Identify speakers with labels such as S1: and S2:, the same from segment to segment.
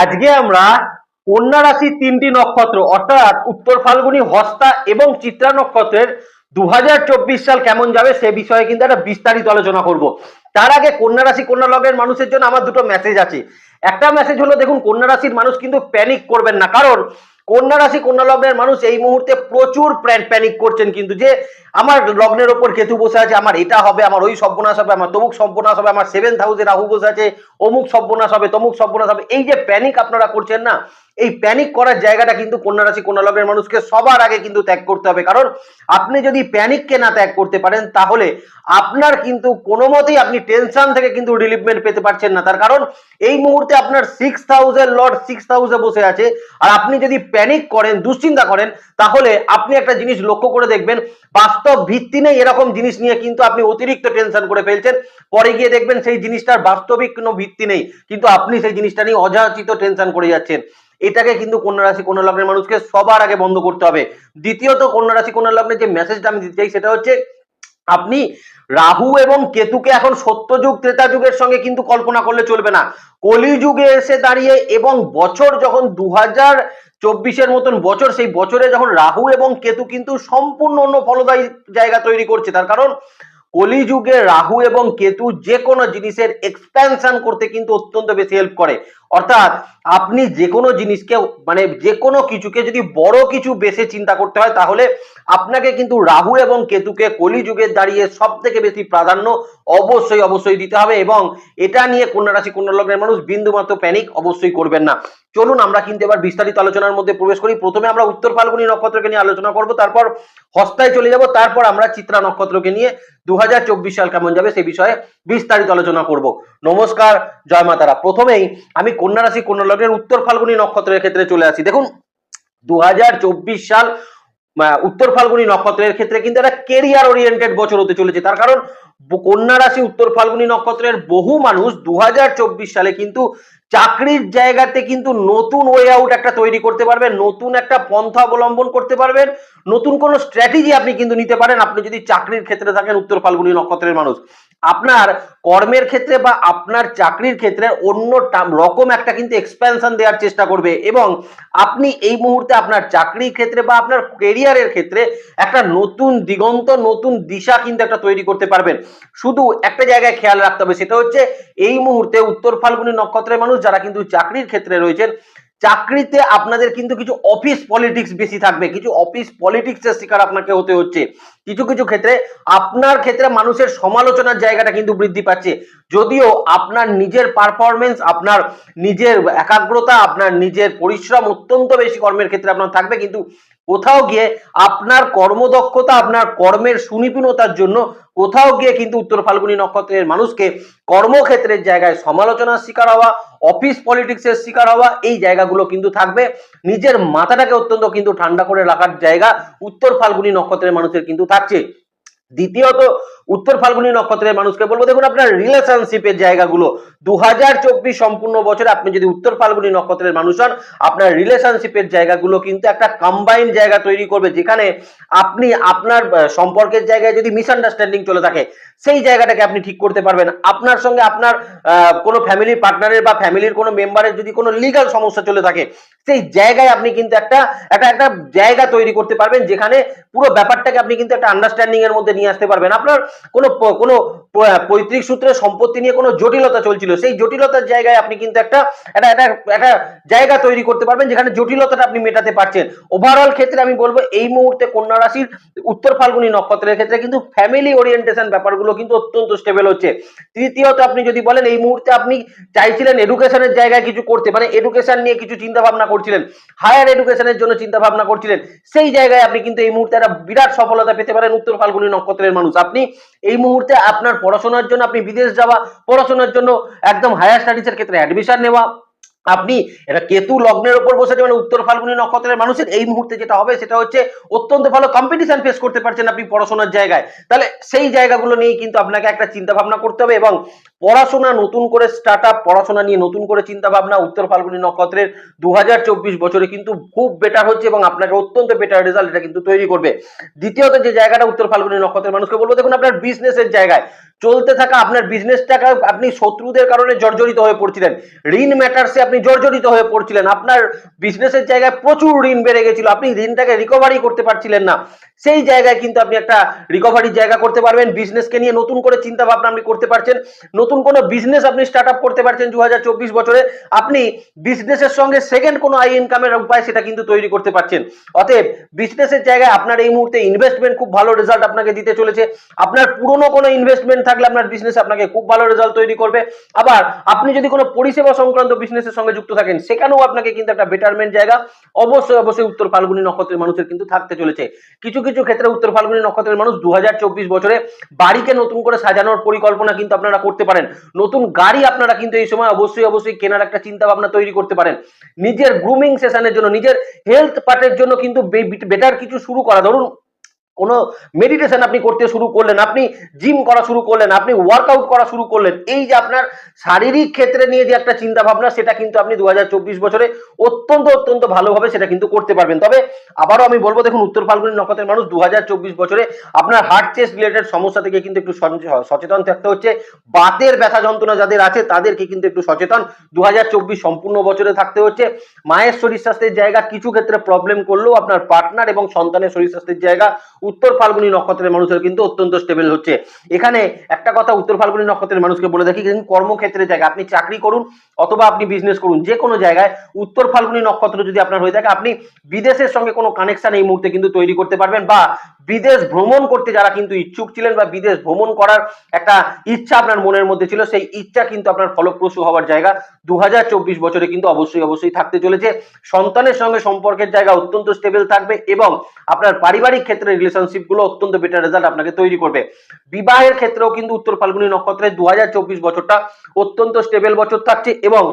S1: আজকে আমরা কন্যা রাশি তিনটি নক্ষত্র, অর্থাৎ উত্তর ফাল্গুনি, হস্তা এবং চিত্রা নক্ষত্রের দু হাজার চব্বিশ সাল কেমন যাবে সে বিষয়ে কিন্তু একটা বিস্তারিত আলোচনা করব। তার আগে কন্যা রাশি, কন্যা লগ্নের মানুষের জন্য আমার দুটো মেসেজ আছে। একটা মেসেজ হলো, দেখুন, কন্যা রাশির মানুষ কিন্তু প্যানিক করবেন না। কারণ কন্যা রাশি, কন্যা লগ্নের মানুষ এই মুহূর্তে প্রচুর প্যানিক করছেন কিন্তু যে আমার লগ্নের ওপর কেতু বসে আছে, আমার এটা হবে, আমার ওই সর্বনাশ হবে, আমার তমুক সর্বনাশ হবে, আমার সেভেন্থ হাউসে রাহু বসে আছে, অমুক সর্বনাশ হবে, তমুক সর্বনাশ হবে, এই যে প্যানিক আপনারা করছেন না এই প্যানিক করার জায়গাটা কিন্তু কন্যা রাশি কন্যা লগ্নের মানুষকে সবার আগে কিন্তু ত্যাগ করতে হবে। কারণ আপনি যদি প্যানিককে না ত্যাগ করতে পারেন, তাহলে আপনার কিন্তু কোনো মতেই আপনি টেনশন থেকে কিন্তু রিলিফমেন্ট পেতে পারছেন না। তার কারণ এই মুহূর্তে আপনার সিক্স থাউজেন্ড লর্ড সিক্স হাউসে বসে আছে। আর আপনি যদি প্যানিক করেন, দুশ্চিন্তা করেন, তাহলে আপনি একটা জিনিস লক্ষ্য করে দেখবেন, বাস্তব ভিত্তি নেই এরকম জিনিস নিয়ে কিন্তু আপনি অতিরিক্ত টেনশন করে ফেলছেন। পরে গিয়ে দেখবেন সেই জিনিসটার বাস্তবিক কোনো ভিত্তি নেই। কিন্তু আপনি সেই জিনিসটা নিয়ে অযাচিত টেনশন করে যাচ্ছেন। এটাকে কিন্তু কন্যা রাশি, কন্যা লগ্নের মানুষকে সবার আগে বন্ধ করতে হবে। দ্বিতীয়ত, কন্যা রাশি, কন্যা লগ্নের যে মেসেজটা আমি দিতে চাই, সেটা হচ্ছে আপনি রাহু এবং কেতুকে এখন সত্যযুগ ত্রেতা যুগের সঙ্গে কিন্তু কল্পনা করলে চলবে না। কলিযুগে এসে দাঁড়িয়ে এবং বছর যখন দু হাজার চব্বিশের মতন বছর, সেই বছরে যখন রাহু এবং কেতু কিন্তু সম্পূর্ণ অন্য ফলদায়ী জায়গা তৈরি করছে। তার কারণ, কলিযুগে রাহু এবং কেতু যে কোনো জিনিসের এক্সপ্যানশন করতে কিন্তু অত্যন্ত বেশি হেল্প করে। অর্থাৎ আপনি যে কোনো জিনিসকে মানে যে কোনো কিছুকে যদি বড় কিছু বেশি চিন্তা করতে হয়, তাহলে আপনাকে কিন্তু রাহু এবং কেতুকে কলিযুগের দাঁড়িয়ে সব থেকে বেশি প্রাধান্য অবশ্যই অবশ্যই দিতে হবে এবং এটা নিয়ে কন্যা রাশি, কন্যা লগ্নের মানুষ বিন্দুমাত্র প্যানিক অবশ্যই করবেন না। চলুন আমরা কিন্তু এবার বিস্তারিত আলোচনার মধ্যে প্রবেশ করি। প্রথমে আমরা উত্তর ফাল্গুনী নক্ষত্রকে নিয়ে আলোচনা করব, তারপর হস্তায় চলে যাব, তারপর আমরা চিত্রা নক্ষত্রকে নিয়ে দু হাজার চব্বিশ সাল কেমন যাবে সেই বিষয়ে বিস্তারিত আলোচনা করব। নমস্কার, জয় মাতারা। প্রথমেই আমি কন্যা রাশি কন্যা লগ্নের উত্তর ফাল্গুনী নক্ষত্রের ক্ষেত্রে চলে আসি। দেখুন দু হাজার চব্বিশ সাল উত্তর ফাল্গুনী নক্ষত্রের ক্ষেত্রে কিন্তু একটা কেরিয়ার ওরিয়েন্টেড বছর হতে চলেছে। তার কারণ কন্যা রাশি উত্তর ফাল্গুনী নক্ষত্রের বহু মানুষ দু হাজার চব্বিশ সালে কিন্তু চাকরির জায়গাতে কিন্তু নতুন ওয়ে আউট একটা তৈরি করতে পারবেন, নতুন একটা পন্থা অবলম্বন করতে পারবেন, নতুন কোনো স্ট্র্যাটেজি আপনি কিন্তু নিতে পারেন। আপনি যদি চাকরির ক্ষেত্রে থাকেন, উত্তর ফাল্গুনী নক্ষত্রের মানুষ। আপনার কর্মের ক্ষেত্রে বা আপনার চাকরির ক্ষেত্রে অন্য রকম একটা কিন্তু এক্সপ্যানশন দেওয়ার চেষ্টা করবে এবং আপনি এই মুহূর্তে আপনার চাকরির ক্ষেত্রে বা আপনার কেরিয়ারের ক্ষেত্রে একটা নতুন দিগন্ত, নতুন দিশা কিন্তু একটা তৈরি করতে পারবেন। শুধু একটা জায়গায় খেয়াল রাখতে হবে, সেটা হচ্ছে এই মুহূর্তে উত্তর ফাল্গুনী নক্ষত্রের মানুষ যারা কিন্তু চাকরির ক্ষেত্রে রয়েছেন, চাকরিতে আপনাদের কিন্তু কিছু অফিস পলিটিক্স বেশি থাকবে, কিছু অফিস পলিটিক্সের শিকার আপনাকে হতে হচ্ছে। কিছু কিছু ক্ষেত্রে আপনার ক্ষেত্রে মানুষের সমালোচনার জায়গাটা কিন্তু বৃদ্ধি পাচ্ছে। যদিও আপনার নিজের পারফরমেন্স আপনার নিজের একাগ্রতা, আপনার নিজের পরিশ্রম অত্যন্ত বেশি কর্মের ক্ষেত্রে আপনার থাকবে, কিন্তু কোথাও গিয়ে আপনার কর্মদক্ষতা, আপনার কর্মের সুনিপুণতার জন্য কোথাও গিয়ে কিন্তু উত্তর ফাল্গুনি নক্ষত্রের মানুষকে কর্মক্ষেত্রের জায়গায় সমালোচনার শিকার হওয়া অফিস পলিটিক্সের শিকার হওয়া, এই জায়গাগুলো কিন্তু থাকবে। নিজের মাথাটাকে অত্যন্ত কিন্তু ঠান্ডা করে রাখার জায়গা উত্তর ফাল্গুনি নক্ষত্রের মানুষের কিন্তু থাকছে। দ্বিতীয়ত উত্তর ফাল্গুনি নক্ষত্রের মানুষকে বলব, দেখুন আপনার রিলেশনশিপের জায়গাগুলো। দু হাজার চব্বিশ সম্পূর্ণ বছরে আপনি যদি উত্তর ফাল্গুনি নক্ষত্রের মানুষ হন, আপনার রিলেশনশিপের জায়গাগুলো কিন্তু একটা কম্বাইন জায়গা তৈরি করবে, যেখানে আপনি আপনার সম্পর্কের জায়গায় যদি মিসআন্ডারস্ট্যান্ডিং চলে থাকে, সেই জায়গাটাকে আপনি ঠিক করতে পারবেন। আপনার সঙ্গে আপনার কোনো ফ্যামিলির পার্টনারের বা ফ্যামিলির কোনো মেম্বারের যদি কোনো লিগাল সমস্যা চলে থাকে, সেই জায়গায় আপনি কিন্তু একটা একটা একটা জায়গা তৈরি করতে পারবেন, যেখানে পুরো ব্যাপারটাকে আপনি কিন্তু একটা আন্ডারস্ট্যান্ডিং এর মধ্যে নিয়ে আসতে পারবেন। আপনার কোনো কোনো পৈতৃক সূত্রে সম্পত্তি নিয়ে কোনো জটিলতা চলছিল। সেই জটিলতার জায়গায় আপনি কিন্তু একটা একটা একটা একটা জায়গা তৈরি করতে পারবেন যেখানে জটিলতাটা আপনি মেটাতে পারছেন। ওভারঅল ক্ষেত্রে আমি বলব, এই মুহূর্তে কন্যা রাশির উত্তর ফাল্গুনী নক্ষত্রের ক্ষেত্রে কিন্তু ফ্যামিলি ওরিয়েন্টেশন ব্যাপারগুলো কিন্তু অত্যন্ত স্টেবল হচ্ছে। তৃতীয়ত আপনি যদি বলেন, এই মুহূর্তে আপনি চাইছিলেন এডুকেশনের জায়গায় কিছু করতে মানে এডুকেশন নিয়ে কিছু চিন্তা ভাবনা করছিলেন হায়ার এডুকেশনের জন্য চিন্তা ভাবনা করছিলেন, সেই জায়গায় আপনি কিন্তু এই মুহূর্তে একটা বিরাট সফলতা পেতে পারেন উত্তর ফাল্গুনি নক্ষত্রের মানুষ। আপনি এই মুহূর্তে আপনার পড়াশোনার জন্য, আপনি বিদেশ যাওয়া, পড়াশোনার জন্য একদম হায়ার স্টাডিজের ক্ষেত্রে অ্যাডমিশন নেওয়া আপনি, এটা কেতু লগ্নের উপর বসে মানে উত্তর ফাল্গুনী নক্ষত্রের মানুষের, এই মুহূর্তে যেটা হবে, সেটা হচ্ছে অত্যন্ত ভালো কম্পিটিশন ফেস করতে পারছেন আপনি পড়াশোনার জায়গায়। তাহলে সেই জায়গাগুলো নিয়ে কিন্তু আপনাকে একটা চিন্তা ভাবনা করতে হবে এবং পড়াশোনা নতুন করে স্টার্ট আপ পড়াশোনা নিয়ে নতুন করে চিন্তা ভাবনা উত্তর ফাল্গুনী নক্ষত্রের দুহাজার চব্বিশ বছরে কিন্তু খুব বেটার হচ্ছে এবং আপনাকে অত্যন্ত বেটার রেজাল্ট এটা কিন্তু তৈরি করবে। দ্বিতীয়ত যে জায়গাটা উত্তর ফাল্গুনী নক্ষত্রের মানুষকে বলব, দেখুন আপনার বিজনেসের জায়গায়, চলতে থাকা আপনার বিজনেসটাকে আপনি শত্রুদের কারণে জর্জরিত হয়ে পড়ছিলেন। ঋণ ম্যাটার্সে আপনি আপনি জর্জরিত হয়ে পড়ছিলেন। আপনার বিজনেসের জায়গায় প্রচুর ঋণ বেড়ে গেছিল। আপনি ঋণটাকে রিকভারি করতে পারছিলেন না। সেই জায়গায় কিন্তু আপনি একটা রিকভারির জায়গা করতে পারবেন। বিজনেসকে নিয়ে নতুন করে চিন্তা ভাবনা আপনি করতে পারছেন। নতুন কোনো বিজনেস আপনি স্টার্ট আপ করতে পারছেন দু বছরে। আপনি বিজনেসের সঙ্গে সেকেন্ড কোনো আই ইনকামের উপায় সেটা কিন্তু তৈরি করতে পারছেন। অতএব বিজনেসের জায়গায় আপনার এই মুহূর্তে ইনভেস্টমেন্ট খুব ভালো রেজাল্ট আপনাকে দিতে চলেছে। আপনার পুরনো কোনো ইনভেস্টমেন্ট থাকলে আপনার বিজনেস আপনাকে খুব ভালো রেজাল্ট তৈরি করবে। আবার আপনি যদি কোনো পরিষেবা সংক্রান্ত বিজনেসের সঙ্গে যুক্ত থাকেন, সেখানেও আপনাকে কিন্তু একটা বেটারমেন্ট জায়গা, অবশ্যই অবশ্যই উত্তর ফাল্গুনী নক্ষত্রের মানুষের কিন্তু থাকতে চলেছে। কিছু কিছু ক্ষেত্রে উত্তর ফাল্গুনী নক্ষত্রের মানুষ দু হাজার চব্বিশ বছরে বাড়িকে নতুন করে সাজানোর পরিকল্পনা কিন্তু আপনারা করতে পারেন। নতুন গাড়ি আপনারা কিন্তু এই সময় অবশ্যই অবশ্যই কেনার একটা চিন্তা ভাবনা তৈরি করতে পারেন। নিজের গ্রুমিং সেশনের জন্য, নিজের হেলথ পার্টের জন্য কিন্তু বেটার কিছু শুরু করা। ধরুন কোনো মেডিটেশন আপনি করতে শুরু করলেন, আপনি জিম করা শুরু করলেন, আপনি ওয়ার্কআউট করা শুরু করলেন, এই যে আপনার শারীরিক ক্ষেত্রে নিয়ে যে একটা চিন্তা ভাবনা সেটা কিন্তু আপনি দু বছরে অত্যন্ত অত্যন্ত ভালোভাবে সেটা কিন্তু করতে পারবেন। তবে আবারও আমি বলব, দেখুন, উত্তর ফাল্গুনী নক্ষত্রের মানুষ দু বছরে আপনার হার্ট চেস্ট রিলেটেড সমস্যা থেকে কিন্তু একটু সচেতন থাকতে হচ্ছে। বাতের ব্যথা যন্ত্রণা যাদের আছে, তাদেরকে কিন্তু একটু সচেতন। দু হাজার চব্বিশ সম্পূর্ণ বছরে থাকতে হচ্ছে। মায়ের শরীর স্বাস্থ্যের জায়গা কিছু ক্ষেত্রে প্রবলেম করলেও আপনার পার্টনার এবং সন্তানের শরীর স্বাস্থ্যের জায়গা উত্তর ফাল্গুনী নক্ষত্রের মানুষের কিন্তু অত্যন্ত স্টেবল হচ্ছে। এখানে একটা কথা, উত্তর ফাল্গুনি নক্ষত্রের মানুষকে বলে দেখি, কিন্তু কর্মক্ষেত্রের জায়গা আপনি চাকরি করুন অথবা আপনি বিজনেস করুন, যে কোনো জায়গায় উত্তর ফাল্গুনি নক্ষত্র যদি আপনার হয়ে থাকে, আপনি বিদেশের সঙ্গে কোনো কানেকশন এই মুহূর্তে কিন্তু তৈরি করতে পারবেন বা বিদেশ ভ্রমণ করতে যারা কিন্তু ইচ্ছুক ছিলেন বা বিদেশ ভ্রমণ করার একটা ইচ্ছা আপনার মনের মধ্যে ছিল, সেই ইচ্ছা কিন্তু আপনার ফলপ্রসূ হওয়ার জায়গা দু হাজার চব্বিশ বছরে কিন্তু অবশ্যই অবশ্যই থাকতে চলেছে। সন্তানের সঙ্গে সম্পর্কের জায়গা অত্যন্ত স্টেবল থাকবে এবং আপনার পারিবারিক ক্ষেত্রে রিলেশনশিপগুলো অত্যন্ত বেটার রেজাল্ট আপনাকে তৈরি করবে। বিবাহের ক্ষেত্রেও কিন্তু উত্তর ফাল্গুনী নক্ষত্রে দু হাজার চব্বিশ বছরটা অত্যন্ত স্টেবল বছর থাকছে এবং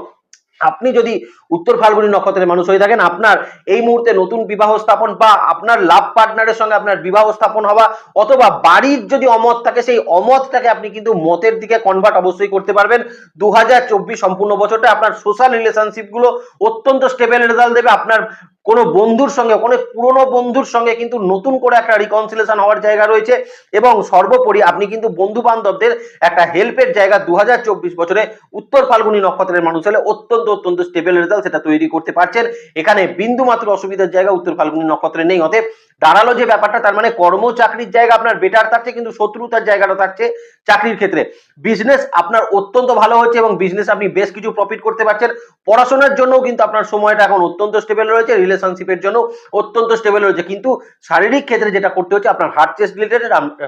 S1: আপনি যদি উত্তর ফাল্গুনী নক্ষত্রের মানুষ হয়ে থাকেন। আপনার এই মুহূর্তে নতুন বিবাহ স্থাপন বা আপনার লাভ পার্টনারের সঙ্গে আপনার বিবাহ স্থাপন হওয়া অথবা বাড়ির যদি অমত থাকে, সেই অমতটাকে আপনি কিন্তু মতের দিকে কনভার্ট অবশ্যই করতে পারবেন। দু হাজার চব্বিশ সম্পূর্ণ বছরটা আপনার সোশ্যাল রিলেশনশিপগুলো অত্যন্ত স্টেবল রেজাল্ট দেবে। আপনার কোনো বন্ধুর সঙ্গে, কোনো পুরনো বন্ধুর সঙ্গে কিন্তু নতুন করে একটা রিকনসিলেশন হওয়ার জায়গা রয়েছে এবং সর্বোপরি আপনি কিন্তু বন্ধু বান্ধবদের একটা হেল্পের জায়গা দু হাজার চব্বিশ বছরে উত্তর ফাল্গুনী নক্ষত্রের মানুষ হলে অত্যন্ত অত্যন্ত স্টেবল রেজাল্ট সেটা তৈরি করতে পারছেন। এখানে বিন্দু মাত্র অসুবিধার জায়গা উত্তর ফাল্গুনী নক্ষত্রে নেই। অতএব দাঁড়াল যে ব্যাপারটা, তার মানে কর্ম চাকরির জায়গা আপনার বেটার থাকছে কিন্তু শত্রুতার জায়গাটা থাকছে চাকরির ক্ষেত্রে। বিজনেস আপনার অত্যন্ত ভালো হচ্ছে এবং বিজনেস আপনি বেশ কিছু প্রফিট করতে পারছেন। পড়াশোনার জন্যও কিন্তু আপনার সময়টা এখন অত্যন্ত স্টেবল রয়েছে রিলেশনশিপের জন্য অত্যন্ত স্টেবল রয়েছে। কিন্তু শারীরিক ক্ষেত্রে যেটা করতে হচ্ছে, আপনার হার্ট চেস্ট রিলেটেড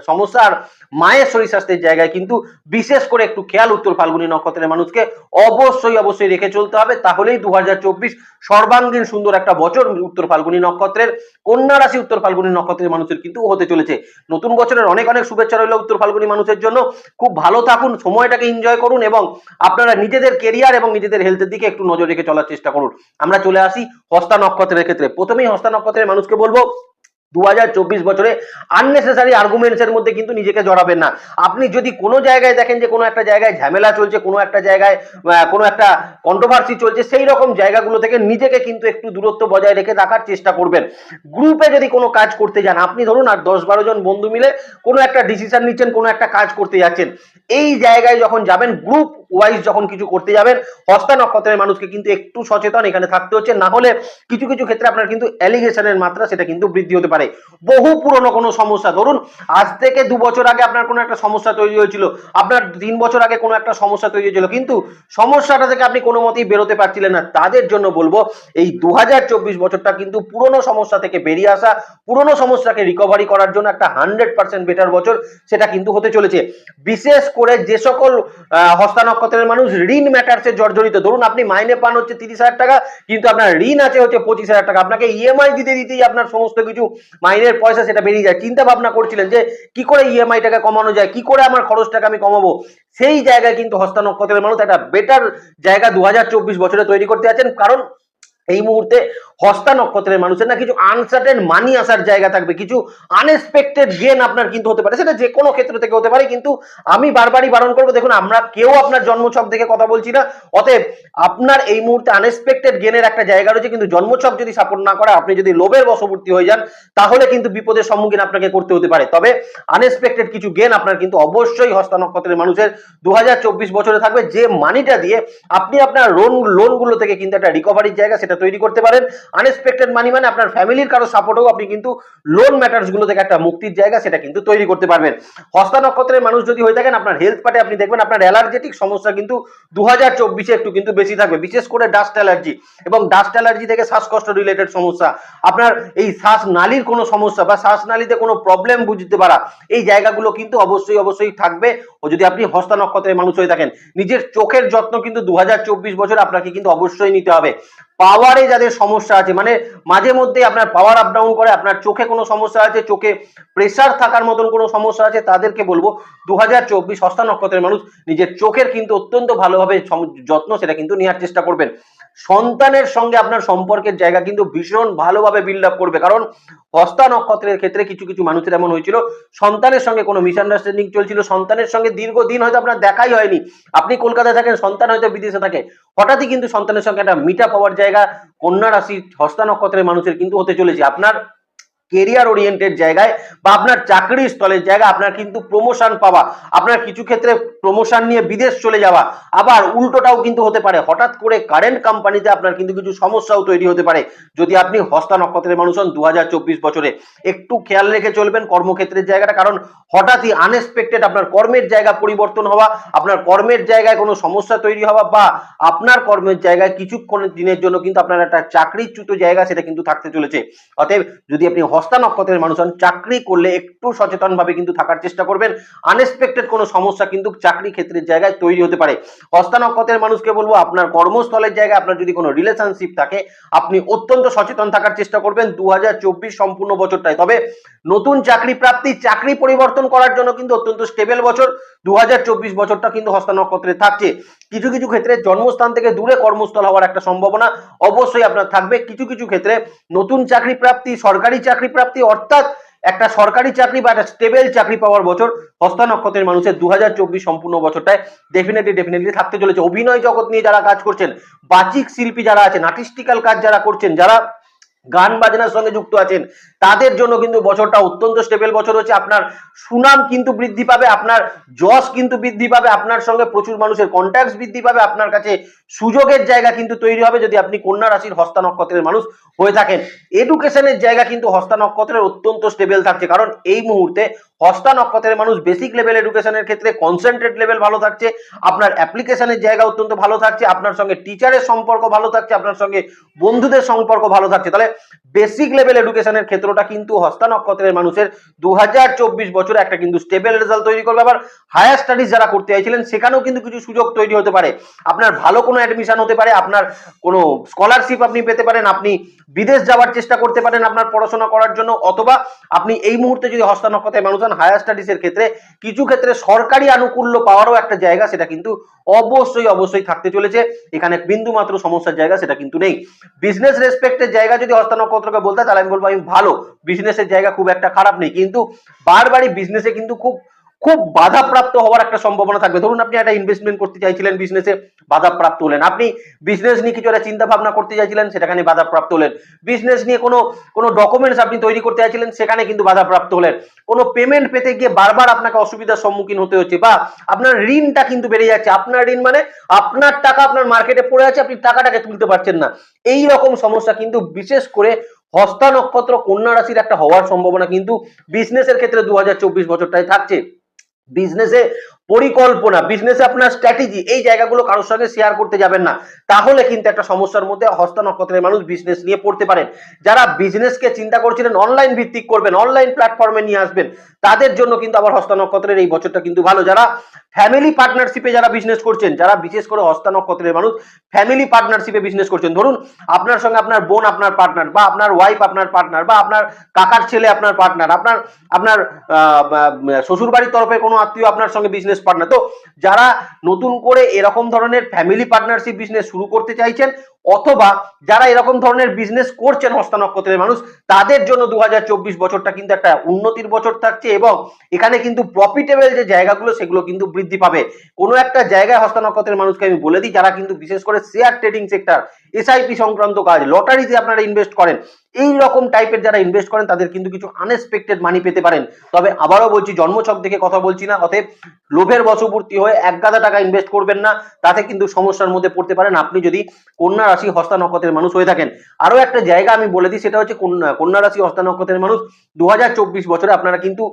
S1: সমস্যা আর মায়ের শরীর স্বাস্থ্যের জায়গায় কিন্তু বিশেষ করে একটু খেয়াল উত্তর ফাল্গুনী নক্ষত্রের মানুষকে অবশ্যই অবশ্যই রেখে চলতে হবে। তাহলেই দু হাজার চব্বিশ সর্বাঙ্গীন সুন্দর একটা বছর উত্তর ফাল্গুনি নক্ষত্রের। কন্যা রাশি উত্তর ফাল্গুনী নক্ষত্রের মানুষের কিন্তু হতে চলেছে। নতুন বছরের অনেক অনেক শুভেচ্ছা রইল উত্তর ফাল্গুনী মানুষের জন্য। খুব ভালো থাকুন, সময়টাকে এনজয় করুন এবং আপনারা নিজেদের কেরিয়ার এবং নিজেদের হেলথের দিকে একটু নজর রেখে চলার চেষ্টা করুন। আমরা চলে আসি হস্তা নক্ষত্রের ক্ষেত্রে। প্রথমেই হস্তা নক্ষত্রের মানুষকে বলব দু হাজার চব্বিশ বছরে আননেসেসারি আর্গুমেন্টস এর মধ্যে কিন্তু নিজেকে জড়াবেন না। আপনি যদি কোনো জায়গায় দেখেন যে কোনো একটা জায়গায় ঝামেলা চলছে, কোনো একটা জায়গায় কোনো একটা কন্ট্রোভার্সি চলছে, সেই রকম জায়গাগুলো থেকে নিজেকে কিন্তু একটু দূরত্ব বজায় রেখে রাখার চেষ্টা করবেন। গ্রুপে যদি কোনো কাজ করতে যান, আপনি ধরুন আর দশ বারো জন বন্ধু মিলে কোনো একটা ডিসিশন নিচ্ছেন, কোনো একটা কাজ করতে যাচ্ছেন, এই জায়গায় যখন যাবেন গ্রুপ ওয়াইজ যখন কিছু করতে যাবেন হস্তা নক্ষত্রের মানুষকে কিন্তু একটু সচেতন এখানে থাকতে হচ্ছে, না হলে কিছু কিছু ক্ষেত্রে আপনার কিন্তু অ্যালিগেশনের মাত্রা সেটা কিন্তু বৃদ্ধি হতে পারে। বহু পুরনো কোনো সমস্যা। ধরুন, আজ থেকে দু বছর আগে আপনার কোনো একটা সমস্যা তৈরি হয়েছিল। আপনার তিন বছর আগে কোনো একটা সমস্যা তৈরি হয়েছিল। কিন্তু সমস্যাটা থেকে আপনি কোনো মতেই বেরোতে পারছিলেন না। তাদের জন্য বলব, এই দু বছরটা কিন্তু পুরনো সমস্যা থেকে বেরিয়ে আসা, পুরনো সমস্যাকে রিকভারি করার জন্য একটা হান্ড্রেড পার্সেন্ট বেটার বছর সেটা কিন্তু হতে চলেছে। বিশেষ করে যে সকল হস্তা নক্ষত্রের মানুষ ঋণ ম্যাটার্সে জর্জরিত। ধরুন, আপনি মাইনে পান হচ্ছে তিরিশ হাজার টাকা, কিন্তু আপনার ঋণ আছে হচ্ছে পঁচিশ হাজার টাকা। আপনাকে ইএমআই দিতে দিতেই আপনার সমস্ত কিছু মাইনের পয়সা সেটা বেরিয়ে যায়। চিন্তা ভাবনা করছিলেন যে, কি করে ইএমআইটাকে কমানো যায়? কি করে আমার খরচটাকে আমি কমাবো? সেই জায়গায় কিন্তু হস্তা নক্ষত্রের মানুষ একটা বেটার জায়গা দু হাজার চব্বিশ বছরে তৈরি করতে যাচ্ছেন। কারণ এই মুহূর্তে হস্তা নক্ষত্রের মানুষের না কিছু আনসার্টেন মানি আসার জায়গা থাকবে, কিছু আনএক্সপেক্টেড গেন আপনার কিন্তু হতে পারে, সেটা যে কোনো ক্ষেত্র থেকে হতে পারে, কিন্তু আমি বারবারই বারণ করব, দেখুন আমরা কেউ আপনার জন্মছক দেখে কথা বলছি না, অতএব আপনার এই মুহূর্তে আনএক্সপেক্টেড গেনের একটা জায়গা রয়েছে, কিন্তু জন্মছক যদি সাপোর্ট না করে, আপনি যদি লোভের বশবর্তী হয়ে যান, তাহলে কিন্তু বিপদের সম্মুখীন আপনাকে করতে হতে পারে, তবে আনএক্সপেক্টেড কিছু গেন আপনার কিন্তু অবশ্যই হস্তা নক্ষত্রের মানুষের দু হাজার চব্বিশ বছরে থাকবে, যে মানিটা দিয়ে আপনি আপনার লোন লোনগুলো থেকে কিন্তু একটা রিকভারির জায়গা, সেটা তৈরি করতে পারেন। আনএক্সপেক্টেড মানি মানে আপনার ফ্যামিলির কারও সাপোর্টেও আপনি কিন্তু লোন ম্যাটার্সগুলো থেকে একটা মুক্তির জায়গা সেটা কিন্তু তৈরি করতে পারবেন। হস্তা নক্ষত্রের মানুষ যদি হয়ে থাকেন, আপনার হেলথ পার্টে আপনি দেখবেন, আপনার অ্যালার্জেটিক সমস্যা কিন্তু দু হাজার একটু কিন্তু বেশি থাকবে। বিশেষ করে ডাস্ট অ্যালার্জি এবং ডাস্ট অ্যালার্জি থেকে শ্বাসকষ্ট রিলেটেড সমস্যা। আপনার এই শ্বাস নালীর কোনো সমস্যা বা শ্বাসনালীতে কোনো প্রবলেম বুঝতে পারা, এই জায়গাগুলো কিন্তু অবশ্যই অবশ্যই থাকবে। ও যদি আপনি হস্তা নক্ষত্রের মানুষ হয়ে থাকেন, নিজের চোখের যত্ন কিন্তু দু হাজার চব্বিশ বছর আপনাকে কিন্তু অবশ্যই নিতে হবে। পাওয়ারে যাদের সমস্যা আছে মানে মাঝে মধ্যে আপনার পাওয়ার আপ ডাউন করে, আপনার চোখে কোনো সমস্যা আছে, চোখে প্রেসার থাকার মতন কোনো সমস্যা আছে, তাদেরকে বলব দু হাজার চব্বিশ হস্তা নক্ষত্রের মানুষ নিজের চোখের কিন্তু অত্যন্ত ভালোভাবে যত্ন সেটা কিন্তু নেওয়ার চেষ্টা করবেন। সন্তানের সঙ্গে আপনার সম্পর্কের জায়গা কিন্তু ভীষণ ভালোভাবে বিল্ড আপ করবে। কারণ হস্তা নক্ষত্রের ক্ষেত্রে কিছু কিছু মানুষের এমন হয়েছিল, সন্তানের সঙ্গে কোনো মিসআন্ডারস্ট্যান্ডিং চলছিল, সন্তানের সঙ্গে দীর্ঘদিন হয়তো আপনার দেখাই হয়নি। আপনি কলকাতায় থাকেন, সন্তান হয়তো বিদেশে থাকে। হঠাৎই কিন্তু সন্তানের সঙ্গে একটা মিটা পাওয়ার জায়গা, কন্যা রাশি হস্তা নক্ষত্রের মানুষের কিন্তু হতে চলেছে। আপনার কেরিয়ার ওরিয়েন্টেড জায়গায় বা আপনার চাকরির স্থলের জায়গা আপনার কিন্তু প্রমোশন পাওয়া, আপনার কিছু ক্ষেত্রে প্রমোশন নিয়ে বিদেশ চলে যাওয়া, আবার উল্টোটাও কিন্তু হতে পারে। হঠাৎ করে কারেন্ট কোম্পানিতে আপনার কিন্তু কিছু সমস্যাও তৈরি হতে পারে। যদি আপনি হস্তা নক্ষত্রের মানুষ হন দু হাজার চব্বিশ বছরে, একটু খেয়াল রেখে চলবেন কর্মক্ষেত্রের জায়গাটা, কারণ হঠাৎই আনএক্সপেক্টেড আপনার কর্মের জায়গা পরিবর্তন হওয়া, আপনার কর্মের জায়গায় কোনো সমস্যা তৈরি হওয়া বা আপনার কর্মের জায়গায় কিছুক্ষণ দিনের জন্য কিন্তু আপনার একটা চাকরিচ্যুত জায়গা সেটা কিন্তু থাকতে চলেছে। অতএব যদি আপনি নক্ষত্রের মানুষ হন চাকরি করলে একটু সচেতন ভাবে কিন্তু থাকার চেষ্টা করবেন। আনএক্সপেক্টেড কোনো সমস্যা কিন্তু চাকরি ক্ষেত্রের জায়গায় তৈরি হতে পারে। হস্তা নক্ষত্রের মানুষকে বলব, আপনার কর্মস্থলের জায়গায় আপনার যদি কোনো রিলেশনশিপ থাকে, আপনি অত্যন্ত সচেতন থাকার চেষ্টা করবেন দু হাজার চব্বিশ সম্পূর্ণ বছরটায়। তবে নতুন চাকরি প্রাপ্তি, চাকরি পরিবর্তন করার জন্য কিন্তু অত্যন্ত স্টেবল বছর। দু হাজার চব্বিশ বছরটা কিন্তু হস্তা নক্ষত্রে থাকছে। কিছু কিছু ক্ষেত্রে জন্মস্থান থেকে দূরে কর্মস্থল হওয়ার একটা সম্ভাবনা অবশ্যই আপনার থাকবে। কিছু কিছু ক্ষেত্রে নতুন চাকরি প্রাপ্তি, সরকারি চাকরি প্রাপ্তি, অর্থাৎ একটা সরকারি চাকরি বা একটা স্টেবল চাকরি পাওয়ার বছর হস্তা নক্ষত্রের মানুষের দু হাজার চব্বিশ সম্পূর্ণ বছরটায় ডেফিনেটলি ডেফিনেটলি থাকতে চলেছে। অভিনয় জগৎ নিয়ে যারা কাজ করছেন, বাচিক শিল্পী যারা আছেন আর্টিস্টিক্যাল কাজ যারা করছেন, যারা গান বাজনার সঙ্গে যুক্ত আছেন তাদের জন্য কিন্তু বছরটা অত্যন্ত স্টেবল বছর হচ্ছে। আপনার সুনাম কিন্তু বৃদ্ধি পাবে, আপনার যশ কিন্তু বৃদ্ধি পাবে, আপনার সঙ্গে প্রচুর মানুষের কন্ট্যাক্ট বৃদ্ধি পাবে, আপনার কাছে সুযোগের জায়গা কিন্তু তৈরি হবে যদি আপনি কন্যা রাশির হস্তা নক্ষত্রের মানুষ হয়ে থাকেন। এডুকেশনের জায়গা কিন্তু হস্তা নক্ষত্রের অত্যন্ত স্টেবল থাকছে, কারণ এই মুহূর্তে হস্তা নক্ষত্রের মানুষ বেসিক লেভেল এডুকেশনের ক্ষেত্রে কনসেন্ট্রেট লেভেল ভালো থাকছে, আপনার অ্যাপ্লিকেশনের জায়গা অত্যন্ত ভালো থাকছে, আপনার সঙ্গে টিচারের সম্পর্ক ভালো থাকছে, আপনার সঙ্গে বন্ধুদের সম্পর্ক ভালো থাকছে। তাহলে বেসিক লেভেল এডুকেশনের ক্ষেত্রটা কিন্তু হস্তা নক্ষত্রের মানুষের দু হাজার চব্বিশ বছরে একটা কিন্তু স্টেবল রেজাল্ট তৈরি করবে। আবার হায়ার স্টাডিজ যারা করতে চাইছিলেন, সেখানেও কিন্তু কিছু সুযোগ তৈরি হতে পারে। আপনার ভালো কোনো অ্যাডমিশন হতে পারে, আপনার কোনো স্কলারশিপ আপনি পেতে পারেন, আপনি বিদেশ যাওয়ার চেষ্টা করতে পারেন আপনার পড়াশোনা করার জন্য, অথবা আপনি এই মুহূর্তে যদি হস্তা নক্ষত্রের মানুষ হন হায়ার স্টাডিজের ক্ষেত্রে কিছু ক্ষেত্রে সরকারি আনুকূল্য পাওয়ারও একটা জায়গা, সেটা কিন্তু অবশ্যই অবশ্যই থাকতে চলেছে। এখানে বিন্দু মাত্র সমস্যার জায়গা সেটা কিন্তু নেই। বিজনেস রেসপেক্টের জায়গা যদি হস্তা নক্ষত্রকে বলতে তাহলে আমি বলব আমি ভালো। বিজনেসের জায়গা খুব একটা খারাপ নেই। কিন্তু বারবারই বিজনেসে কিন্তু খুব খুব বাধাপ্রাপ্ত হওয়ার একটা সম্ভাবনা থাকবে। ধরুন আপনি একটা ইনভেস্টমেন্ট করতে চাইছিলেন বিজনেসে বাধাপ্রাপ্ত হলেন। আপনি বিজনেস নিয়ে কিছু একটা চিন্তা ভাবনা করতে চাইছিলেন সেখানে বাধাপ্রাপ্ত হলেন। বিজনেস নিয়ে কোনো কোনো ডকুমেন্টস আপনি তৈরি করতে চাইছিলেন, সেখানে কিন্তু বাধাপ্রাপ্ত হলেন। কোনো পেমেন্ট পেতে গিয়ে বারবার আপনাকে অসুবিধার সম্মুখীন হতে হচ্ছে বা আপনার ঋণটা কিন্তু বেড়ে যাচ্ছে। আপনার ঋণ মানে আপনার টাকা আপনার মার্কেটে পড়ে আছে, আপনি টাকাটাকে তুলতে পারছেন না। এই রকম সমস্যা কিন্তু বিশেষ করে হস্তা নক্ষত্র কন্যা রাশির একটা হওয়ার সম্ভাবনা কিন্তু বিজনেসের ক্ষেত্রে দু হাজার চব্বিশ বছরটাই থাকছে। বিজনেসে পরিকল্পনা বিজনেসে আপনার স্ট্র্যাটেজি এই জায়গাগুলো কারোর সঙ্গে শেয়ার করতে যাবেন না। তাহলে কিন্তু একটা সমস্যার মধ্যে হস্ত নক্ষত্রের মানুষ বিজনেস নিয়ে পড়তে পারেন। যারা বিজনেসকে চিন্তা করছিলেন অনলাইন ভিত্তিক করবেন অনলাইন প্ল্যাটফর্মে নিয়ে আসবেন, তাদের জন্য কিন্তু আবার হস্তা নক্ষত্রের এই বছরটা কিন্তু ভালো। যারা ফ্যামিলি পার্টনারশিপে যারা বিজনেস করছেন, যারা বিশেষ করে হস্ত নক্ষত্রের মানুষ ফ্যামিলি পার্টনারশিপে বিজনেস করছেন, ধরুন আপনার সঙ্গে আপনার বোন আপনার পার্টনার বা আপনার ওয়াইফ আপনার পার্টনার বা আপনার কাকার ছেলে আপনার পার্টনার আপনার আপনার শ্বশুর বাড়ির তরফে কোনো আত্মীয় আপনার সঙ্গে বিজনেস পার্টনার তো যারা নতুন করে এরকম ধরনের ফ্যামিলি পার্টনারশিপ বিজনেস শুরু করতে চাইছেন অথবা যারা এরকম ধরনের বিজনেস করছেন হস্তা নক্ষত্রের মানুষ, তাদের জন্য দু বছরটা কিন্তু একটা উন্নতির বছর থাকছে এবং এখানে কিন্তু প্রফিটেবল যে জায়গাগুলো, সেগুলো কিন্তু বৃদ্ধি পাবে। কোনো একটা জায়গায় হস্তা নক্ষত্রের মানুষকে আমি বলে দিই, যারা কিন্তু বিশেষ করে শেয়ার ট্রেডিং সেক্টর এসআইপি সংক্রান্ত কাজ লটারিতে আপনারা ইনভেস্ট করেন, এই রকম টাইপের যারা ইনভেস্ট করেন, তাদের কিন্তু কিছু আনএক্সপেক্টেড মানি পেতে পারেন। তবে আবারও বলছি, জন্মছক দেখে কথা বলছি না, অতএব লোভের বশবর্তী হয়ে এক গাদা টাকা ইনভেস্ট করবেন না, তাতে কিন্তু সমস্যার মধ্যে পড়তে পারেন। আপনি যদি কন্যা রাশি হস্তা নক্ষত্রের মানুষ হয়ে থাকেন। আরও একটা জায়গা আমি বলে দিই, সেটা হচ্ছে কন্যা কন্যা রাশি হস্তা নক্ষত্রের মানুষ। দুহাজার চব্বিশ বছরে আপনারা কিন্তু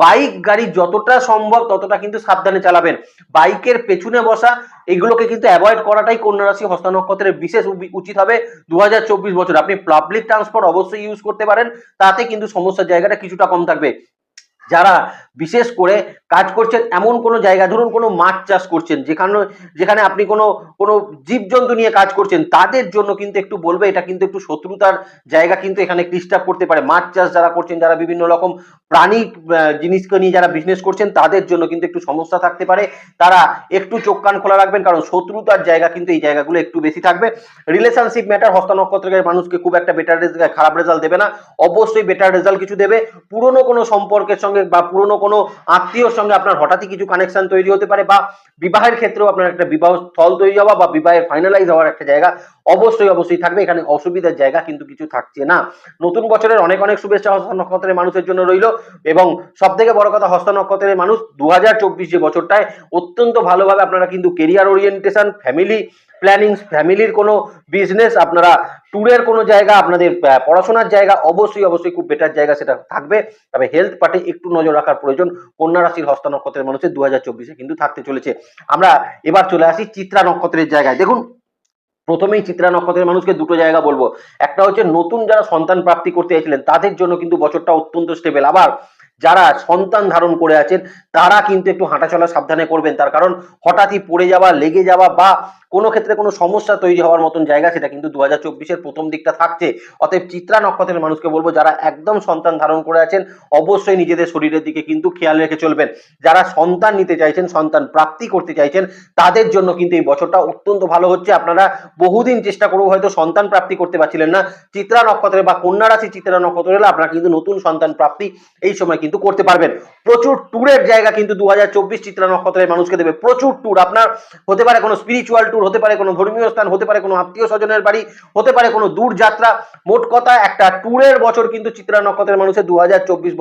S1: বাইক, গাড়ি যতটা সম্ভব ততটা কিন্তু সাবধানে চালাবেন। বাইকের পেছনে বসা, এগুলোকে কিন্তু অ্যাভয়েড করাটাই কন্যা রাশি হস্তা নক্ষত্রের বিশেষ উচিত হবে দু হাজার চব্বিশ বছর। আপনি পাবলিক ট্রান্সপোর্ট অবশ্যই ইউজ করতে পারেন, তাতে কিন্তু সমস্যার জায়গাটা কিছুটা কম থাকবে। যারা বিশেষ করে কাজ করছেন এমন কোনো জায়গা, ধরুন কোনো মাছ চাষ করছেন, যেখানে যেখানে আপনি কোনো কোনো জীবজন্তু নিয়ে কাজ করছেন, তাদের জন্য কিন্তু একটু বলবে, এটা কিন্তু একটু শত্রুতার জায়গা কিন্তু এখানে ডিস্টার্ব করতে পারে। মাছ চাষ যারা করছেন, যারা বিভিন্ন রকম প্রাণী জিনিসকে নিয়ে যারা বিজনেস করছেন, তাদের জন্য কিন্তু একটু সমস্যা থাকতে পারে। তারা একটু চোখ কান খোলা রাখবেন, কারণ শত্রুতার জায়গা কিন্তু এই জায়গাগুলো একটু বেশি থাকবে। রিলেশনশিপ ম্যাটার হস্ত নক্ষত্রের মানুষকে খুব একটা বেটার খারাপ রেজাল্ট দেবে না। অবশ্যই বেটার রেজাল্ট কিছু দেবে। পুরনো কোনো সম্পর্কের সঙ্গে বা পুরনো কোনো আত্মীয়র সঙ্গে আপনার হঠাৎই কিছু কানেকশন তৈরি হতে পারে বা বিবাহের ক্ষেত্রেও আপনার একটা বিবাহ স্থল তৈরি হওয়া বা বিবাহের ফাইনালাইজ হওয়ার একটা জায়গা অবশ্যই অবশ্যই থাকবে। এখানে অসুবিধার জায়গা কিন্তু কিছু থাকছে না। নতুন বছরের অনেক অনেক শুভেচ্ছা হস্ত নক্ষত্রের মানুষের জন্য রইল এবং সব থেকে বড় কথা হস্ত নক্ষত্রের মানুষ দু হাজার চব্বিশ যে বছরটায় অত্যন্ত ভালোভাবে আপনারা কিন্তু কেরিয়ার ওরিয়েন্টেশন ফ্যামিলি প্ল্যানিং ফ্যামিলির কোনো বিজনেস আপনারা ট্যুরের কোনো জায়গা, আপনাদের পড়াশোনার জায়গা অবশ্যই অবশ্যই খুব বেটার জায়গা সেটা থাকবে। তবে হেলথ পার্টে একটু নজর রাখার প্রয়োজন। কন্যা রাশির হস্ত নক্ষত্রের মানুষের দু হাজার চব্বিশে কিন্তু থাকতে চলেছে। আমরা এবার চলে আসি চিত্রা নক্ষত্রের জায়গায়। দেখুন, প্রথমেই চিত্রা নক্ষত্রের মানুষকে দুটো জায়গা বলব। একটা হচ্ছে নতুন যারা সন্তান প্রাপ্তি করতে চাইছিলেন তাদের জন্য কিন্তু বছরটা অত্যন্ত স্টেবল আবার যারা সন্তান ধারণ করে আছেন, তারা কিন্তু একটু হাঁটাচলা সাবধানে করবেন। তার কারণ হঠাৎই পড়ে যাওয়া, লেগে যাওয়া বা কোনো ক্ষেত্রে কোনো সমস্যা তৈরি হওয়ার মতন জায়গা সেটা কিন্তু দু হাজার প্রথম দিকটা থাকছে। অতএব চিত্রা নক্ষত্রের মানুষকে বলব, যারা একদম সন্তান ধারণ করে আছেন, অবশ্যই নিজেদের শরীরের দিকে কিন্তু খেয়াল রেখে চলবেন। যারা সন্তান নিতে চাইছেন, সন্তান প্রাপ্তি করতে চাইছেন, তাদের জন্য কিন্তু এই বছরটা অত্যন্ত ভালো হচ্ছে। আপনারা বহুদিন চেষ্টা করেও হয়তো সন্তান প্রাপ্তি করতে পারছিলেন না। চিত্রা নক্ষত্রে বা কন্যা রাশি চিত্রা নক্ষত্র হলে আপনারা কিন্তু নতুন সন্তান প্রাপ্তি এই সময় কিন্তু করতে পারবেন। প্রচুর ট্যুরের জায়গা কিন্তু দু হাজার চব্বিশ চিত্রা নক্ষত্রের মানুষকে দেবে। প্রচুর ট্যুর আপনার হতে পারে কোনো স্পিরিচুয়াল ট্যুর হতে পারে কোনো ধর্মীয় স্থান, হতে পারে কোনো আত্মীয় স্বজনের বাড়ি, হতে পারে কোনো দূর যাত্রা। মোট কথা, একটা ট্যুরের বছর কিন্তু চিত্রা নক্ষত্রের মানুষের দু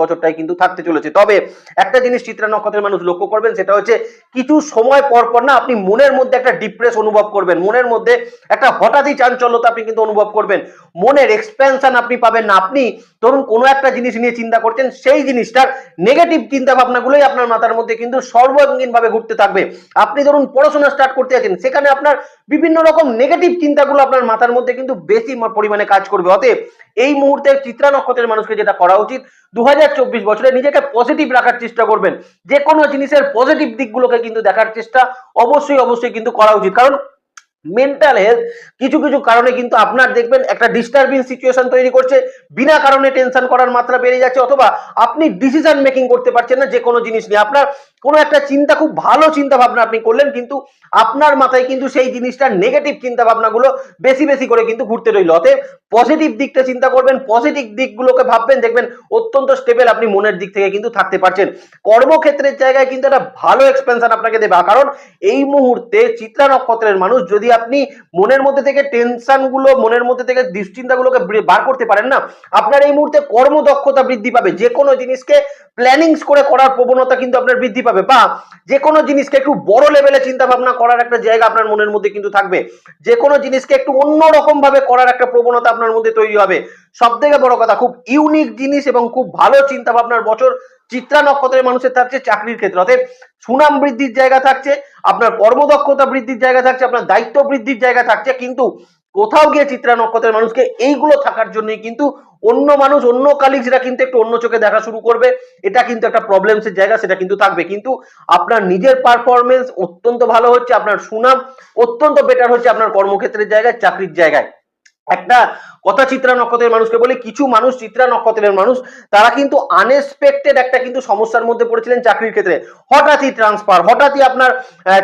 S1: বছরটাই কিন্তু থাকতে চলেছে। তবে একটা জিনিস চিত্রা নক্ষত্রের মানুষ লক্ষ্য করবেন, সেটা হচ্ছে কিছু সময় পর পর না আপনি মনের মধ্যে একটা ডিপ্রেস অনুভব করবেন। মনের মধ্যে একটা হঠাৎই চাঞ্চল্যতা আপনি কিন্তু অনুভব করবেন। মনের এক্সপেনশন আপনি পাবেন না। আপনি ধরুন কোনো একটা জিনিস নিয়ে চিন্তা করছেন, সেই জিনিসটার নেগেটিভ চিন্তা ভাবনাগুলোই আপনার মাথার মধ্যে কিন্তু সর্বাঙ্গীন ভাবে ঘুরতে থাকবে। আপনি ধরুন পড়াশোনা স্টার্ট করতে আছেন সেখানে আপনার বিভিন্ন রকম নেগেটিভ চিন্তাগুলো আপনার মাথার মধ্যে কিন্তু বেশি পরিমাণে কাজ করবে। অতএব এই মুহূর্তে চিত্রা নক্ষত্রের মানুষকে যেটা করা উচিত দু বছরে নিজেকে পজিটিভ রাখার চেষ্টা করবেন। যে কোনো জিনিসের পজিটিভ দিকগুলোকে কিন্তু দেখার চেষ্টা অবশ্যই অবশ্যই কিন্তু করা উচিত। কারণ মেন্টাল হেলথ কিছু কিছু কারণে কিন্তু আপনার দেখবেন একটা ডিস্টার্বিং সিচুয়েশন তৈরি করছে, বিনা কারণে টেনশন করার মাত্রা বেড়ে যাচ্ছে, অথবা আপনি ডিসিশন মেকিং করতে পারছেন না যে কোনো জিনিস নিয়ে। আপনার কোনো একটা চিন্তা, খুব ভালো চিন্তা ভাবনা আপনি করলেন, কিন্তু আপনার মাথায় কিন্তু সেই জিনিসটার নেগেটিভ চিন্তা ভাবনাগুলো বেশি বেশি করে কিন্তু ঘুরতে রইল। অতএব পজিটিভ দিকটা চিন্তা করবেন পজিটিভ দিকগুলোকে ভাববেন, দেখবেন অত্যন্ত স্টেবল আপনি মনের দিক থেকে কিন্তু থাকতে পারছেন। কর্মক্ষেত্রের জায়গায় কিন্তু একটা ভালো এক্সপেনশন আপনাকে দেবে, কারণ এই মুহূর্তে চিত্রা নক্ষত্রের মানুষ যদি আপনি মনের মধ্যে থেকে টেনশনগুলো মনের মধ্যে থেকে দুশ্চিন্তাগুলোকে বার করতে পারেন না, আপনার এই মুহূর্তে কর্মদক্ষতা বৃদ্ধি পাবে। যে কোনো জিনিসকে প্ল্যানিংস করে করার প্রবণতা কিন্তু আপনার বৃদ্ধি পাবে। বা যে কোনো জিনিসকে একটু বড় লেভেলে চিন্তা ভাবনা করার একটা জায়গা আপনার মনের মধ্যে কিন্তু থাকবে। যে কোনো জিনিসকে একটু অন্যরকম ভাবে করার একটা প্রবণতা আপনার মধ্যে তৈরি হবে। সব থেকে বড় কথা, খুব ইউনিক জিনিস এবং খুব ভালো চিন্তা ভাবনার বছর চিত্রা নক্ষত্রের মানুষের থাকছে চাকরির ক্ষেত্রে। অতএব সুনাম বৃদ্ধির জায়গা থাকছে, আপনার কর্মদক্ষতা বৃদ্ধির জায়গা থাকছে, আপনার দায়িত্ব বৃদ্ধির জায়গা থাকছে, কিন্তু কোথাও গিয়ে চিত্রা নক্ষত্রের মানুষকে এইগুলো থাকার জন্যই কিন্তু অন্য মানুষ, অন্য কালিগসরা কিন্তু একটু অন্য চোখে দেখা শুরু করবে। এটা কিন্তু একটা প্রবলেমসের জায়গা, সেটা কিন্তু থাকবে। কিন্তু আপনার নিজের পারফরমেন্স অত্যন্ত ভালো হচ্ছে, আপনার সুনাম অত্যন্ত বেটার হচ্ছে আপনার কর্মক্ষেত্রের জায়গায়, চাকরির জায়গায়। একটা কথা চিত্রা নক্ষত্রের মানুষকে বলে, কিছু মানুষ চিত্রা নক্ষত্রের মানুষ, তারা কিন্তু আনএক্সপেক্টেড একটা কিন্তু সমস্যার মধ্যে পড়েছিলেন চাকরির ক্ষেত্রে। হঠাৎই ট্রান্সফার হঠাৎই আপনার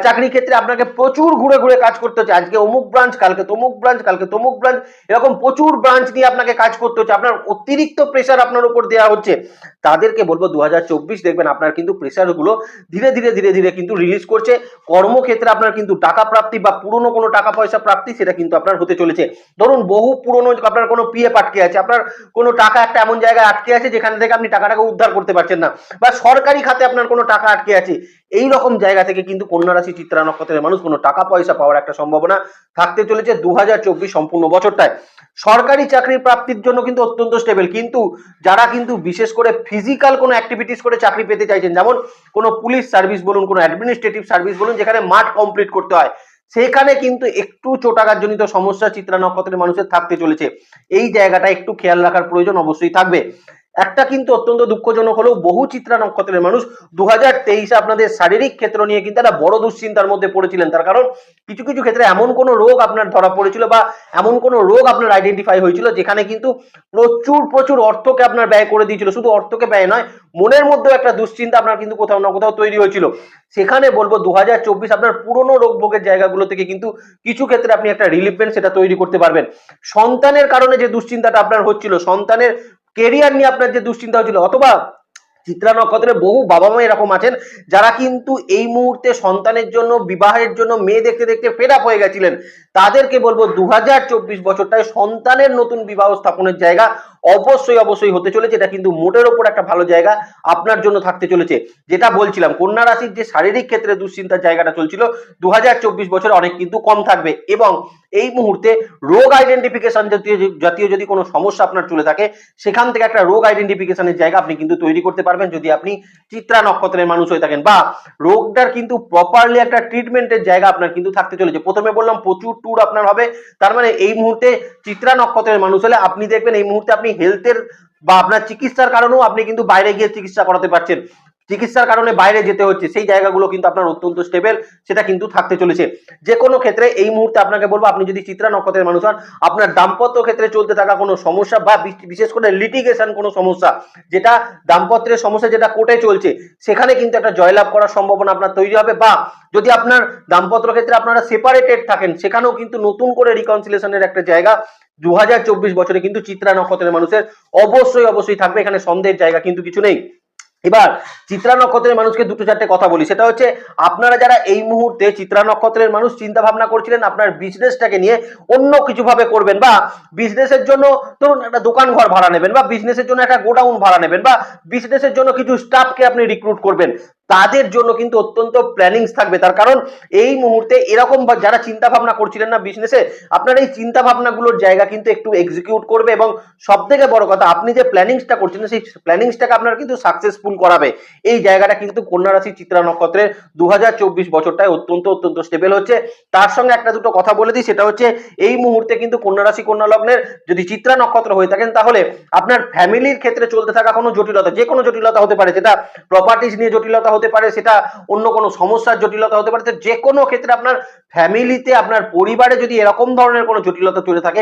S1: চাকরির ক্ষেত্রে আপনাকে প্রচুর ঘুরে ঘুরে কাজ করতে হচ্ছে। আজকে অমুক ব্রাঞ্চ কালকে তমুক ব্রাঞ্চ কালকে তমুক ব্রাঞ্চ এরকম প্রচুর ব্রাঞ্চ নিয়ে আপনাকে কাজ করতে হচ্ছে। আপনার অতিরিক্ত প্রেশার আপনার উপর দেওয়া হচ্ছে। তাদেরকে বলব দু হাজার চব্বিশ দেখবেন আপনার কিন্তু প্রেশারগুলো ধীরে ধীরে ধীরে ধীরে কিন্তু রিলিজ করছে। কর্মক্ষেত্রে আপনার কিন্তু টাকা প্রাপ্তি বা পুরনো কোনো টাকা পয়সা প্রাপ্তি, সেটা কিন্তু আপনার হতে চলেছে। ধরুন, বহু পুরনো আপনার কোনো পিএফ আটকে আছে, আপনার কোনো টাকা একটা এমন জায়গায় আটকে আছে যেখান থেকে আপনি টাকাটাকে উদ্ধার করতে পারছেন না, বা সরকারি খাতে আপনার কোনো টাকা আটকে আছে, এই রকম জায়গা থেকে কিন্তু কন্যা রাশি চিত্রা নক্ষত্রের মানুষ কোনো টাকা পয়সা পাওয়ার একটা সম্ভাবনা থাকতে চলেছে দু হাজার চব্বিশ সম্পূর্ণ বছরটায়। সরকারি চাকরির প্রাপ্তির জন্য কিন্তু অত্যন্ত স্টেবল কিন্তু যারা কিন্তু বিশেষ করে ফিজিক্যাল কোনো অ্যাক্টিভিটিস করে চাকরি পেতে চাইছেন, যেমন কোনো পুলিশ সার্ভিস বলুন, কোনো অ্যাডমিনিস্ট্রেটিভ সার্ভিস বলুন, যেখানে মাঠ কমপ্লিট করতে হয় সেখানে কিন্তু একটু চোটাঘাতজনিত সমস্যা চিত্রা নক্ষত্রের মানুষের থাকতে চলেছে। এই জায়গাটা একটু খেয়াল রাখার প্রয়োজন অবশ্যই থাকবে। একটা কিন্তু অত্যন্ত দুঃখজনক হলেও বহু চিত্রা নক্ষত্রের মানুষ দু হাজার তেইশে আপনাদের শারীরিক ক্ষেত্র নিয়ে কিন্তু একটা বড় দুশ্চিন্তার মধ্যে পড়েছিলেন। তার কারণ কিছু কিছু ক্ষেত্রে এমন কোনো রোগ আপনার ধরা পড়েছিল বা এমন কোনো রোগ আপনার আইডেন্টিফাই হয়েছিল যেখানে কিন্তু প্রচুর প্রচুর অর্থকে আপনার ব্যয় করে দিয়েছিল। শুধু অর্থকে ব্যয় নয়, মনের মধ্যেও একটা দুশ্চিন্তা আপনার কিন্তু কোথাও না কোথাও তৈরি হয়েছিল। সেখানে বলব দু হাজার চব্বিশ আপনার পুরনো রোগ ভোগের জায়গাগুলো থেকে কিন্তু কিছু ক্ষেত্রে আপনি একটা রিলিফমেন্ট সেটা তৈরি করতে পারবেন। সন্তানের কারণে যে দুশ্চিন্তাটা আপনার হচ্ছিল, সন্তানের কেরিয়ার নিয়ে আপনার যে দুশ্চিন্তা হয়েছিল অথবা চিত্রা নক্ষত্রে বহু বাবা মা এরকম আছেন, যারা কিন্তু এই মুহূর্তে সন্তানের জন্য, বিবাহের জন্য মেয়ে দেখতে দেখতে ফেড আপ হয়ে গেছিলেন। তাদেরকে বলব দু হাজার চব্বিশ বছরটায় সন্তানের নতুন বিবাহ স্থাপনের জায়গা। অবশ্যই অবশ্যই হতে চলেছে। এটা কিন্তু মোটের ওপর একটা ভালো জায়গা আপনার জন্য থাকতে চলেছে। যেটা বলছিলাম, কন্যা রাশির যে শারীরিক ক্ষেত্রে দুশ্চিন্তার জায়গাটা চলছিল দু হাজার চব্বিশ বছর অনেক কিন্তু কম থাকবে এবং এই মুহূর্তে রোগ আইডেন্টিফিকেশন জাতীয় জাতীয় যদি কোনো সমস্যা আপনার চলে থাকে, সেখান থেকে একটা রোগ আইডেন্টিফিকেশনের জায়গা আপনি কিন্তু তৈরি করতে পারবেন যদি আপনি চিত্রা নক্ষত্রের মানুষ হয়ে থাকেন। বা রোগটার কিন্তু প্রপারলি একটা ট্রিটমেন্টের জায়গা আপনার কিন্তু থাকতে চলেছে। প্রথমে বললাম, প্রচুর ট্যুর আপনার হবে। তার মানে এই মুহূর্তে চিত্রা নক্ষত্রের মানুষ হলে আপনি দেখবেন এই মুহূর্তে আপনি হেলথের বা আপনার চিকিৎসার কারণেও আপনি কিন্তু বাইরে গিয়ে চিকিৎসা করাতে পারছেন। চিকিৎসার কারণে বাইরে যেতে হচ্ছে, সেই জায়গাগুলো কিন্তু আপনার অত্যন্ত স্টেবল সেটা কিন্তু থাকতে চলেছে। যে কোনো ক্ষেত্রে এই মুহূর্তে আপনাকে বলব, আপনি যদি চিত্রা নক্ষত্রের মানুষ হন, আপনার দাম্পত্য ক্ষেত্রে চলতে থাকা কোনো সমস্যা বা বিশেষ করে লিটিগেশন কোনো সমস্যা, যেটা দাম্পত্যের সমস্যা যেটা কোর্টে চলছে, সেখানে কিন্তু একটা জয়লাভ করার সম্ভাবনা আপনার তৈরি হবে বা যদি আপনার দাম্পত্য ক্ষেত্রে আপনারা সেপারেটেড থাকেন, সেখানেও কিন্তু নতুন করে রিকনসিলেশনের একটা জায়গা দু হাজার চব্বিশ বছরে কিন্তু চিত্রা নক্ষত্রের মানুষের অবশ্যই অবশ্যই থাকবে, এখানে সন্দেহের জায়গা কিন্তু কিছু নেই। এবার চিত্রা নক্ষত্রের মানুষকে দুটো চারটে কথা বলি। সেটা হচ্ছে, আপনারা যারা এই মুহূর্তে চিত্রা নক্ষত্রের মানুষ চিন্তা ভাবনা করছিলেন, আপনার বিজনেসটাকে নিয়ে অন্য কিছু ভাবে করবেন বা বিজনেসের জন্য ধরুন একটা দোকান ঘর ভাড়া নেবেন বা বিজনেসের জন্য একটা গোডাউন ভাড়া নেবেন বা বিজনেসের জন্য কিছু স্টাফকে আপনি রিক্রুট করবেন। তাদের জন্য কিন্তু অত্যন্ত প্ল্যানিংস থাকবে। তার কারণ এই মুহূর্তে এরকম যারা চিন্তা ভাবনা করছিলেন না বিজনেসে আপনার এই চিন্তা ভাবনাগুলোর জায়গা কিন্তু একটু এক্সিকিউট করবে এবং সব থেকে বড় কথা, আপনি যে প্ল্যানিংসটা করছেন, সেই প্ল্যানিংসটাকে আপনার কিন্তু সাকসেসফুল করাবে। এই জায়গাটা কিন্তু কন্যা রাশি চিত্রা নক্ষত্রের দু হাজার চব্বিশ বছরটায় অত্যন্ত অত্যন্ত স্টেবল হচ্ছে। তার সঙ্গে একটা দুটো কথা বলে দিই, সেটা হচ্ছে এই মুহূর্তে কিন্তু কন্যা রাশি, কন্যা লগ্নের যদি চিত্রা নক্ষত্র হয়ে থাকেন, তাহলে আপনার ফ্যামিলির ক্ষেত্রে চলতে থাকা কোনো জটিলতা যে কোনো জটিলতা হতে পারে সেটা প্রপার্টিস নিয়ে জটিলতা হতে পারে, সেটা অন্য কোনো সমস্যার জটিলতা হতে পারে যে কোনো ক্ষেত্রে আপনার ফ্যামিলিতে আপনার পরিবারে যদি এরকম ধরনের কোনো জটিলতা চলে থাকে,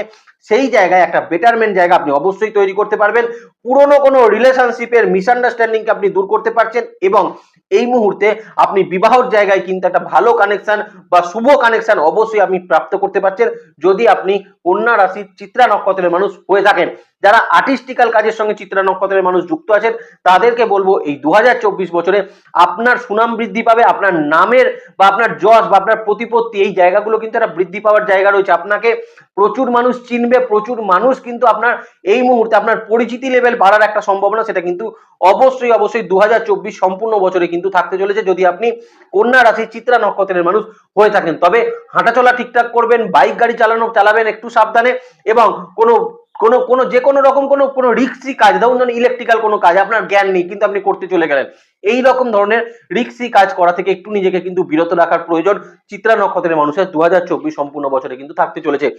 S1: সেই জায়গায় একটা বেটারমেন্ট জায়গা আপনি অবশ্যই তৈরি করতে পারবেন। পুরনো কোনো রিলেশনশিপের মিসআন্ডারস্ট্যান্ডিংকে আপনি দূর করতে পারছেন এবং এই মুহূর্তে আপনি বিবাহর জায়গায় কিন্তু একটা ভালো কানেকশন বা শুভ কানেকশন অবশ্যই আপনি প্রাপ্ত করতে পারছেন। যদি আপনি কন্যা রাশির চিত্রা নক্ষত্রের মানুষ হয়ে থাকেন যারা আর্টিস্টিক্যাল কাজের সঙ্গে চিত্রা নক্ষত্রের মানুষ যুক্ত আছেন, তাদেরকে বলব এই দু হাজার চব্বিশ বছরে আপনার সুনাম বৃদ্ধি পাবে, আপনার নামের বা আপনার যশ বা আপনার প্রতিপত্তি, এই জায়গাগুলো কিন্তু একটা বৃদ্ধি পাওয়ার জায়গা রয়েছে। আপনাকে প্রচুর মানুষ চিনবে, প্রচুর মানুষ কিন্তু আপনার এই মুহূর্তে আপনার পরিচিতি লেভেল বাড়ার একটা সম্ভাবনা, সেটা কিন্তু অবশ্যই অবশ্যই দু হাজার চব্বিশ সম্পূর্ণ বছরে কিন্তু থাকতে চলেছে, যদি আপনি কন্যা রাশি চিত্রা নক্ষত্রের মানুষ হয়ে থাকেন। তবে হাঁটাচলা ঠিকঠাক করবেন, বাইক গাড়ি চালানো, চালাবেন একটু সাবধানে এবং কোনো কোনো কোনো, যে কোনো রকম কোনো কোনো রিক্সি কাজ, ধরুন ধরুন ইলেকট্রিক্যাল কোনো কাজ, আপনার জ্ঞান নেই, কিন্তু আপনি করতে চলে গেলেন। এই রকম ধরনের রিক্সি কাজ করা থেকে একটু নিজেকে কিন্তু বিরত রাখার প্রয়োজন চিত্রা নক্ষত্রের মানুষের দুহাজার চব্বিশ সম্পূর্ণ বছরে কিন্তু থাকতে চলেছে।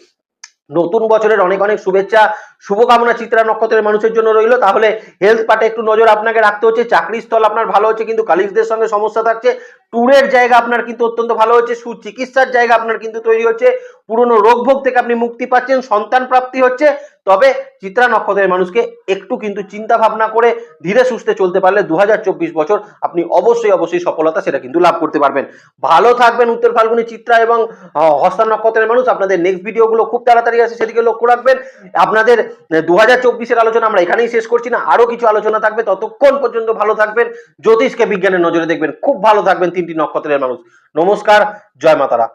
S1: নতুন বছরের অনেক অনেক শুভেচ্ছা, শুভকামনা চিত্রা নক্ষত্রের মানুষের জন্য রইল। তাহলে হেলথ পার্টে একটু নজর আপনাকে রাখতে হচ্ছে, চাকরির স্থল আপনার ভালো হচ্ছে, কিন্তু কালিগদের সঙ্গে সমস্যা থাকছে। ট্যুরের জায়গা আপনার কিন্তু অত্যন্ত ভালো হচ্ছে, সুচিকিৎসার জায়গা আপনার কিন্তু তৈরি হচ্ছে। পুরনো রোগ ভোগ থেকে আপনি মুক্তি পাচ্ছেন, সন্তান প্রাপ্তি হচ্ছে। তবে চিত্রা নক্ষত্রের মানুষকে একটু কিন্তু চিন্তা ভাবনা করে ধীরে সুস্থে চলতে পারলে দুহাজার চব্বিশ বছর আপনি অবশ্যই অবশ্যই সফলতা সেটা কিন্তু লাভ করতে পারবেন। ভালো থাকবেন উত্তর ফাল্গুনি চিত্রা এবং হস্তা নক্ষত্রের মানুষ। আপনাদের নেক্সট ভিডিওগুলো খুব তাড়াতাড়ি আছে সেদিকে লক্ষ্য রাখবেন। আপনাদের দু হাজার আলোচনা আমরা এখানেই শেষ করছি না। আরও কিছু আলোচনা থাকবে, ততক্ষণ পর্যন্ত ভালো থাকবেন। জ্যোতিষকে বিজ্ঞানের নজরে দেখবেন। খুব ভালো থাকবেন তিনটি নক্ষত্রের মানুষ। নমস্কার, জয় মাতারা।